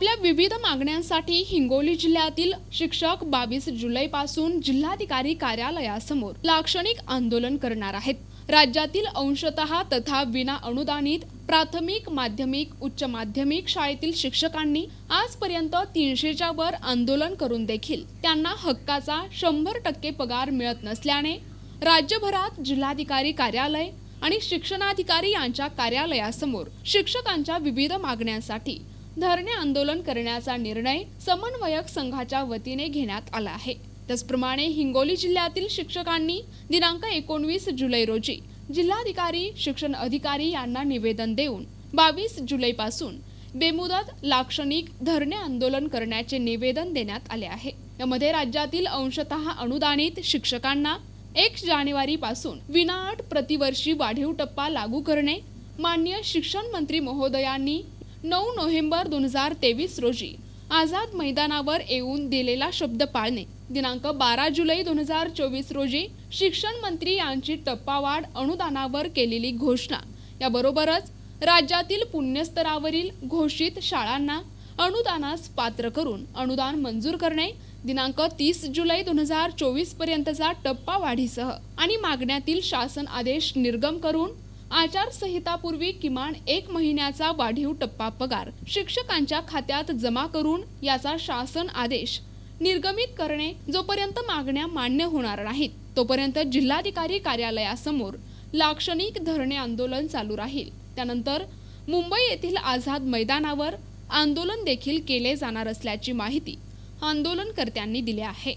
आपल्या विविध मागण्यांसाठी हिंगोली जिल्ह्यातील शिक्षक बावीस जुलैपासून जिल्हाधिकारी कार्यालयासमोर लाक्षणिक आंदोलन करणार आहेत. राज्यातील अंशतः तथा विना अनुदानित प्राथमिक माध्यमिक उच्च माध्यमिक शाळेतील शिक्षकांनी आजपर्यंत तीनशेच्या वर आंदोलन करून देखील त्यांना हक्काचा शंभर टक्के पगार मिळत नसल्याने राज्यभरात जिल्हाधिकारी कार्यालय आणि शिक्षणाधिकारी यांच्या कार्यालयासमोर शिक्षकांच्या विविध मागण्यांसाठी धरणे आंदोलन करण्याचा निर्णय समन्वयक संघाच्या वतीने घेण्यात आला आहे. त्याचप्रमाणे हिंगोली जिल्ह्यातील शिक्षकांनी दिनांक एकोणवीस जुलै रोजी जिल्हाधिकारी शिक्षण अधिकारी यांना निवेदन देऊन बावीस जुलैपासून बेमुदत लाक्षणिक धरणे आंदोलन करण्याचे निवेदन देण्यात आले आहे. यामध्ये राज्यातील अंशतः अनुदानित शिक्षकांना एक जानेवारी पासून विनाअट प्रतिवर्षी वाढीव टप्पा लागू करणे मान्य शिक्षण मंत्री महोदयांनी नऊ नोव्हेंबर दोन हजार तेवीस रोजी. आझाद मैदानावर येऊन दिलेला शब्द पाळणे. दिनांक बारा जुलै दोन हजार चोवीस रोजी शिक्षण मंत्री यांची टप्पावाढ अनुदानावर केलेली घोषणा. याबरोबरच राज्यातील पुण्यस्तरावरील घोषित शाळांना अनुदानास पात्र करून अनुदान मंजूर करणे दिनांक तीस जुलै दोन हजार चोवीस पर्यंतचा टप्पा वाढीसह आणि मागण्यातील शासन आदेश निर्गम करून आचारसंहितापूर्वी किमान एक महिन्याचा वाढीव टप्पा पगार शिक्षकांच्या खात्यात जमा करून याचा शासन आदेश निर्गमित करणे जोपर्यंत मागण्या मान्य होणार नाहीत तोपर्यंत जिल्हाधिकारी कार्यालयासमोर लाक्षणिक धरणे आंदोलन चालू राहील. त्यानंतर मुंबई येथील आझाद मैदानावर आंदोलन देखील केले जाणार असल्याची माहिती आंदोलनकर्त्यांनी दिली आहे.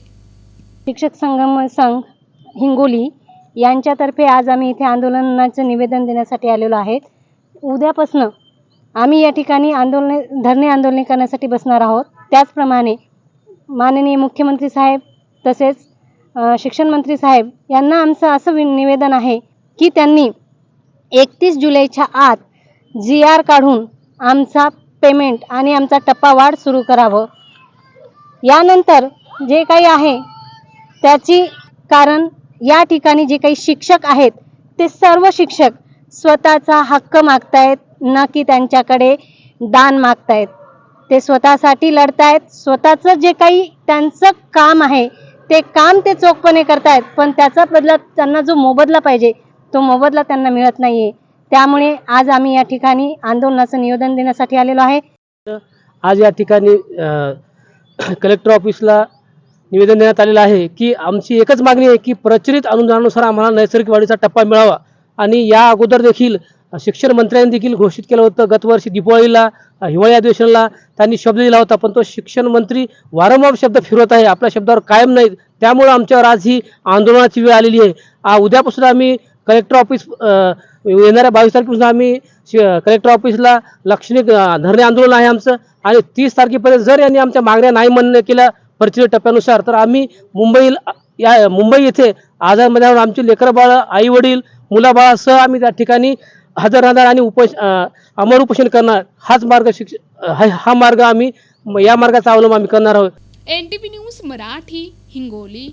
शिक्षक संगम संघ हिंगोली यांच्यातर्फे आज आम्ही इथे आंदोलनाचं निवेदन देण्यासाठी आलेलो आहेत. उद्यापासनं आम्ही या ठिकाणी आंदोलने धरणे आंदोलने करण्यासाठी बसणार आहोत. त्याचप्रमाणे माननीय मुख्यमंत्री साहेब तसेच शिक्षण मंत्री साहेब यांना आमचं असं वि निवेदन आहे की त्यांनी एकतीस जुलैच्या आत जी आर काढून आमचा पेमेंट आणि आमचा टप्पावाढ सुरू करावं. यानंतर जे काही आहे त्याची कारण या ठिकाणी जे काही शिक्षक आहेत ते सर्व शिक्षक स्वतःचा हक्क मागतायत ना की त्यांच्याकडे दान मागतायत. ते स्वतःसाठी लढतायत स्वतःचं जे काही त्यांचं काम आहे ते काम ते चोखपणे करतायत पण त्याचा बदला त्यांना जो मोबदला पाहिजे तो मोबदला त्यांना मिळत नाहीये. त्यामुळे आज आम्ही या ठिकाणी आंदोलनाचं निवेदन देण्यासाठी आलेलो आहे. आज या ठिकाणी कलेक्टर ऑफिसला निवेदन देण्यात आलेलं आहे की आमची एकच मागणी आहे की प्रचलित अनुदानानुसार आम्हाला नैसर्गिक वाढीचा टप्पा मिळावा. आणि या अगोदर देखील शिक्षण मंत्र्यांनी देखील घोषित केलं होतं. गतवर्षी दिवाळीला हिवाळी अधिवेशनाला त्यांनी शब्द दिला होता पण तो शिक्षण मंत्री वारंवार शब्द फिरवत आहे. आपल्या शब्दावर कायम नाही. त्यामुळं आमच्यावर आज ही आंदोलनाची वेळ आलेली आहे. उद्यापासून आम्ही कलेक्टर ऑफिस येणाऱ्या बावीस तारखेपासून आम्ही कलेक्टर ऑफिसला लक्षणीय धरणे आंदोलन आहे आमचं. आणि तीस तारखेपर्यंत जर यांनी आमच्या मागण्या नाही मान्य केल्या परिचय टप्प्यानुसार. तर आम्ही मुंबई या मुंबई येथे आझाद मैदानावर आमची लेकर बाळं आई वडील मुलाबाळासह आम्ही त्या ठिकाणी हजर राहणार आणि उपश अमर उपोषण करणार. हाच मार्ग शिक्ष हा हा मार्ग आम्ही या मार्गाचा अवलंब आम्ही करणार आहोत. N news Marathi Hingoli.